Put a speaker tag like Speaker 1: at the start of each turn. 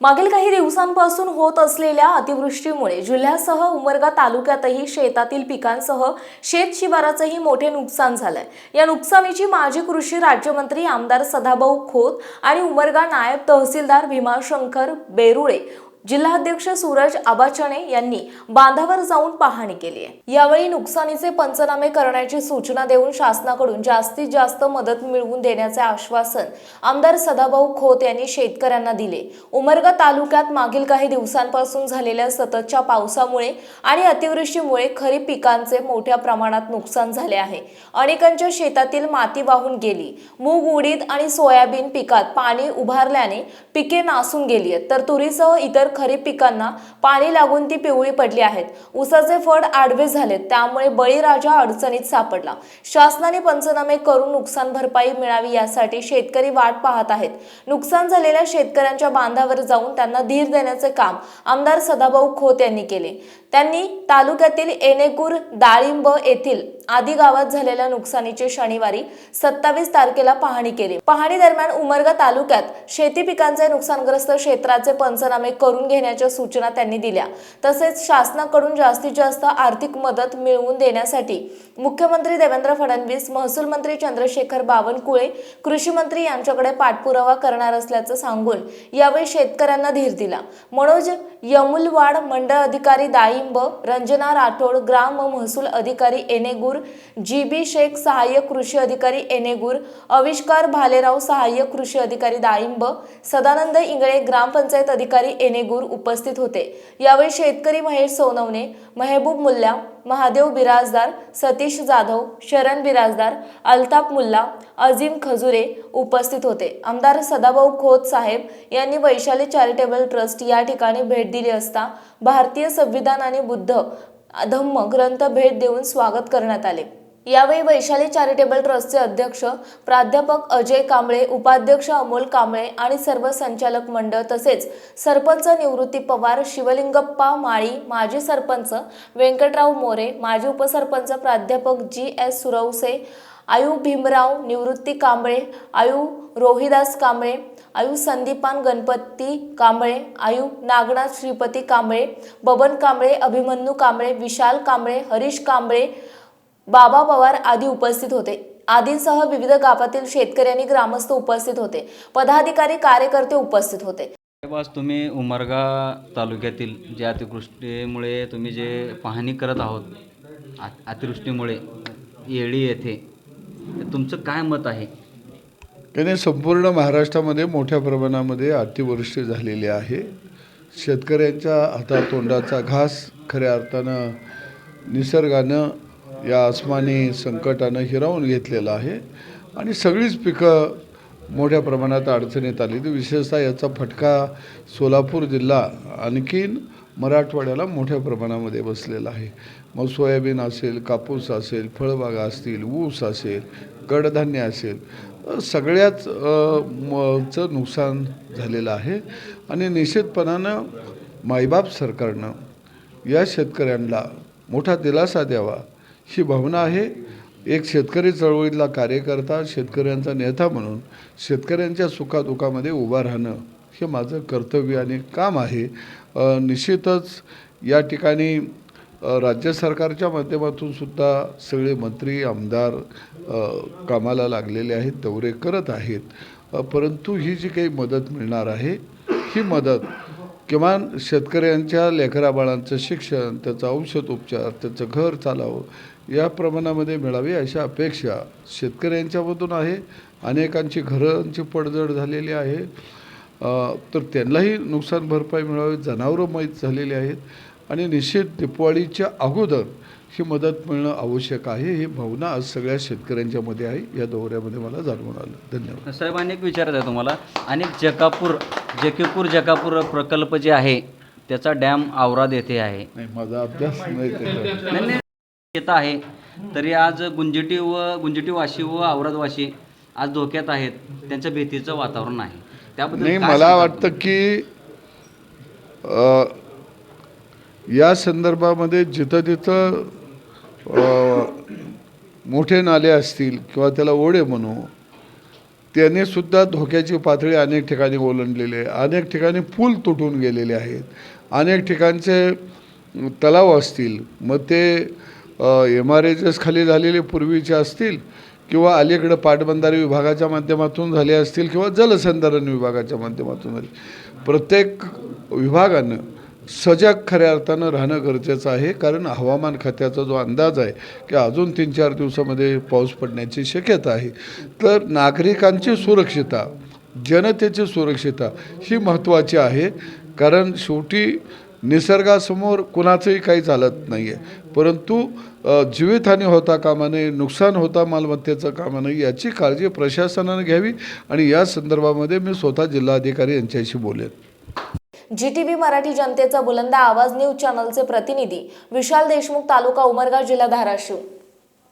Speaker 1: मागील काही दिवसांपासून होत असलेल्या अतिवृष्टीमुळे जिल्ह्यासह उमरगा तालुक्यातही शेतातील पिकांसह शेत शिवाराचंही मोठे नुकसान झालंय. या नुकसानीची माजी कृषी राज्यमंत्री आमदार सदाभाऊ खोत आणि उमरगा नायब तहसीलदार भीमाशंकर बेरुळे जिल्हाध्यक्ष सूरज आबाचणे यांनी बांधावर जाऊन पाहणी केली आहे. यावेळी नुकसानीचे पंचनामे करण्याची सूचना देऊन शासनाकडून जास्तीत जास्त मदत मिळवून देण्याचे आश्वासन आमदार सदाभाऊ खोत यांनी शेतकऱ्यांना दिले. उमरगा तालुक्यात मागील काही दिवसांपासून झालेल्या सततच्या पावसामुळे आणि अतिवृष्टीमुळे खरीप पिकांचे मोठ्या प्रमाणात नुकसान झाले आहे. अनेकांच्या शेतातील माती वाहून गेली. मूग उडीद आणि सोयाबीन पिकात पाणी उभारल्याने पिके नासून गेली आहेत. तर तुरीसह इतर खरीप पिकांना पाणी लागून ती पिवळी पडली आहेत. ऊसाचे फड आडवे झालेत त्यामुळे बळीराजा अडचणीत सापडला. शासनाने पंचनामे करून नुकसान भरपाई मिळावी यासाठी शेतकरी वाट पाहत आहेत. नुकसान झालेल्या शेतकऱ्यांच्या बांधावर जाऊन त्यांना धीर देण्याचे काम आमदार सदाभाऊ खोत यांनी केले. त्यांनी तालुक्यातील एनेगूर डाळिंब येथील आदी गावात झालेल्या नुकसानीची शनिवारी सत्तावीस तारखेला पाहणी केली. पाहणी दरम्यान उमरगा तालुक्यात शेती पिकांचे नुकसानग्रस्त क्षेत्राचे पंचनामे करून घेण्याच्या सूचना त्यांनी दिल्या. तसेच शासनाकडून जास्तीत जास्त आर्थिक मदत मिळवून देण्यासाठी मुख्यमंत्री देवेंद्र फडणवीस महसूल मंत्री चंद्रशेखर बावनकुळे कृषी मंत्री यांच्याकडे पाठपुरावा करणार असल्याचं सांगून यावेळी शेतकऱ्यांना धीर दिला. मनोज यमुलवाड मंडळ अधिकारी डाळिंब रंजना राठोड ग्राम महसूल अधिकारी एनेगूर जी बी शेख सहाय्यक कृषी अधिकारी एनेगूर आविष्कार भालेराव सहाय्यक कृषी अधिकारी दाळिंब सदानंद इंगळे ग्रामपंचायत अधिकारी एनेगूर उपस्थित होते. यावेळी शेतकरी महेश सोनवणे महेबूब मुल्ला महादेव बिराजदार सतीश जाधव शरण बिराजदार अल्ताफ मुल्ला अझीम खजुरे उपस्थित होते. आमदार सदाभाऊ खोत साहेब यांनी वैशाली चॅरिटेबल ट्रस्ट या ठिकाणी भेट दिली असता भारतीय संविधान आणि बुद्ध धम्म ग्रंथ भेट देऊन स्वागत करण्यात आले. यावेळी वैशाली चॅरिटेबल ट्रस्टचे अध्यक्ष प्राध्यापक अजय कांबळे उपाध्यक्ष अमोल कांबळे आणि सर्व संचालक मंडळ तसेच सरपंच निवृत्ती पवार शिवलिंगप्पा माळी माजी सरपंच व्यंकटराव मोरे माजी उपसरपंच प्राध्यापक जी एस सुरवसे आयु भीमराव निवृत्ती कांबळे आयु रोहिदास कांबळे आयु संदीपान गणपती कांबळे आयु नागनाथ श्रीपती कांबळे बबन कांबळे अभिमन्यू कांबळे विशाल कांबळे हरीश कांबळे बाबा पवार आदी उपस्थित होते. आदींसह विविध गावातील शेतकरी आणि ग्रामस्थ उपस्थित होते. पदाधिकारी कार्यकर्ते उपस्थित होते.
Speaker 2: आज तुम्ही उमरगा तालुक्यातील जे अतिवृष्टीमुळे तुम्ही जे पाहणी करत आहोत आ- अतिवृष्टीमुळे येळी येथे तुमचं काय मत आहे?
Speaker 3: त्याने संपूर्ण महाराष्ट्रामध्ये मोठ्या प्रमाणामध्ये अतिवृष्टी झालेली आहे. शेतकऱ्यांच्या हातातोंडाचा घास खऱ्या अर्थानं निसर्गानं या आसमानी संकटानं हिरावून घेतलेलं आहे. आणि सगळीच पिकं मोठ्या प्रमाणात अडचणीत आली. तर विशेषतः याचा फटका सोलापूर जिल्हा आणखीन मराठवाड्याला मोठ्या प्रमाणामध्ये बसलेला आहे. मग सोयाबीन असेल कापूस असेल फळबागा असतील ऊस असेल कडधान्य असेल सगळ्याच चं नुकसान झालेलं आहे. आणि निश्चितपणानं मायबाप सरकारनं या शेतकऱ्यांना मोठा दिलासा द्यावा. ही भावना आहे. एक शेतकरी चळवळीतला कार्यकर्ता शेतकऱ्यांचा नेता म्हणून शेतकऱ्यांच्या सुखादुखामध्ये उभा राहणं हे माझं कर्तव्य आणि काम आहे. निश्चितच या ठिकाणी राज्य सरकारच्या माध्यमातून सुद्धा सगळे मंत्री आमदार कामाला लागलेले आहेत दौरे करत आहेत. परंतु ही जी काही मदत मिळणार आहे ही मदत किमान शेतकऱ्यांच्या लेकराबाळांचं शिक्षण त्याचं औषध उपचार त्याचं घर चालावं या प्रमाणामध्ये मिळावी अशा अपेक्षा शेतकऱ्यांच्यामधून आहे. अनेकांची घरांची पडझड झालेली आहे. तर त्यांनाही नुकसान भरपाई मिळावी जनावरं माहीत झालेली आहेत. आणि निश्चित दिपवाळीच्या अगोदर ही मदत मिळणं आवश्यक आहे ही भावना आज सगळ्या शेतकऱ्यांच्या मध्ये आहे. या दौऱ्यामध्ये मला जाणवून आलं. धन्यवाद.
Speaker 2: साहेब अनेक विचारत आहे तुम्हाला. अनेक जकापूर जकीपूर जकापूर प्रकल्प जे आहे त्याचा डॅम औराद येथे आहे.
Speaker 3: नाही माझा अभ्यास नाही त्याचा
Speaker 2: येत आहे. तरी आज गुंजटी व गुंजटी वाशी व औराद वाशी आज धोक्यात आहेत. त्यांच्या भीतीचं वातावरण आहे. त्याबद्दल
Speaker 3: नाही मला वाटतं की या संदर्भामध्ये जिथं जिथं अ, मोठे नाले असतील किंवा त्याला ओढे म्हणू त्याने सुद्धा धोक्याची पातळी अनेक ठिकाणी ओलांडलेली आहे. अनेक ठिकाणी पूल तुटून गेलेले आहेत. अनेक ठिकाणचे तलाव असतील मग ते एम आर एच एस खाली झालेले पूर्वीचे असतील किंवा अलीकडं पाटबंधारे विभागाच्या माध्यमातून झाले असतील किंवा जलसंधारण विभागाच्या माध्यमातून झाले. प्रत्येक विभागानं सजग खऱ्या अर्थानं राहणं गरजेचं आहे. कारण हवामान खात्याचा जो अंदाज आहे की अजून तीन चार दिवसामध्ये पाऊस पडण्याची शक्यता आहे. तर नागरिकांची सुरक्षिता जनतेची सुरक्षिता ही महत्त्वाची आहे. कारण शेवटी निसर्गासमोर कुणाचंही काही चालत नाही आहे परंतु जीवितहानी होता कामा नये नुकसान होता मालमत्तेचं कामा नये याची काळजी प्रशासनानं घ्यावी. आणि या संदर्भामध्ये मी स्वतः जिल्हाधिकारी यांच्याशी बोलेन.
Speaker 1: जी टी व्ही मराठी जनतेचा बुलंद आवाज न्यूज चॅनलचे प्रतिनिधी विशाल देशमुख तालुका उमरगा जिल्हा धाराशिव.